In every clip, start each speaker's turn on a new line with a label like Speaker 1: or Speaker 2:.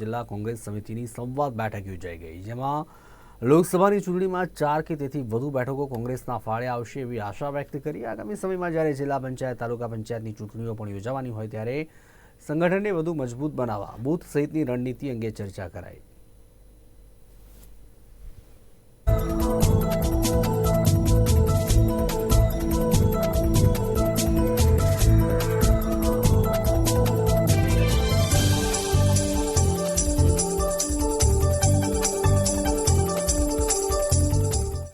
Speaker 1: જિલ્લા કોંગ્રેસ સમિતિની સંવાદ બેઠક યોજાઈ ગઈ, જેમાં લોકસભાની ચૂંટણીમાં ચાર કે તેથી વધુ બેઠકો કોંગ્રેસના ફાળે આવશે એવી આશા વ્યક્ત કરી. આગામી સમયમાં જ્યારે જિલ્લા પંચાયત, તાલુકા પંચાયતની ચૂંટણીઓ પણ યોજાવાની હોય ત્યારે સંગઠનને વધુ મજબૂત બનાવવા, બૂથ સહિતની રણનીતિ અંગે ચર્ચા કરાઈ.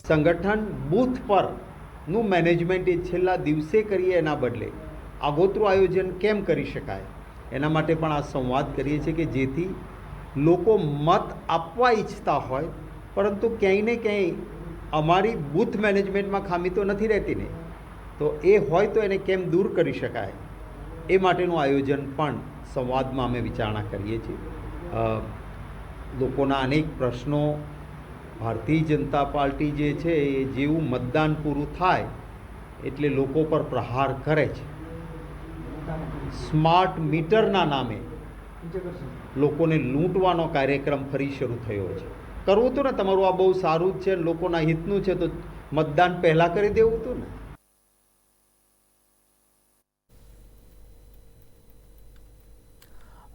Speaker 2: સંગઠન બૂથ પરનું મેનેજમેન્ટ એ છેલ્લા દિવસે કરીએ એના બદલે આગોતરું આયોજન કેમ કરી શકાય? એના માટે પણ આ સંવાદ કરીએ છીએ કે જેથી લોકો મત આપવા ઈચ્છતા હોય, પરંતુ ક્યાંય ને ક્યાંય અમારી બૂથ મેનેજમેન્ટમાં ખામી તો નથી રહેતી ને. તો એ હોય તો એને કેમ દૂર કરી શકાય? એ માટેનું આયોજન પણ સંવાદમાં અમે વિચારણા કરીએ છીએ. લોકોના અનેક પ્રશ્નો ભારતીય જનતા પાર્ટી જે છે એ જેવું મતદાન પૂરું થાય એટલે લોકો પર પ્રહાર કરે છે. સ્માર્ટ મીટરના નામે લોકોને લૂંટવાનો કાર્યક્રમ ફરી શરૂ થયો છે. કરવું હતું ને, તમારું આ બહુ સારું જ છે લોકોના હિતનું છે તો મતદાન પહેલાં કરી દેવું હતું ને.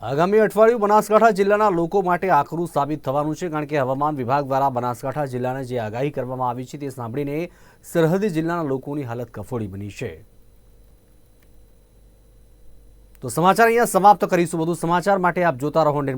Speaker 1: આગામી અઠવાડિયું બનાસકાંઠા જિલ્લાના લોકો માટે આકરું સાબિત થવાનું છે, કારણ કે હવામાન વિભાગ દ્વારા બનાસકાંઠા જિલ્લાને જે આગાહી કરવામાં આવી છે તે સાંભળીને સરહદી જિલ્લાના લોકોની હાલત કફોડી બની છે. તો સમાચાર અહીંયા સમાપ્ત કરીશું. બધું સમાચાર માટે આપ જોતા રહો નિર્માણ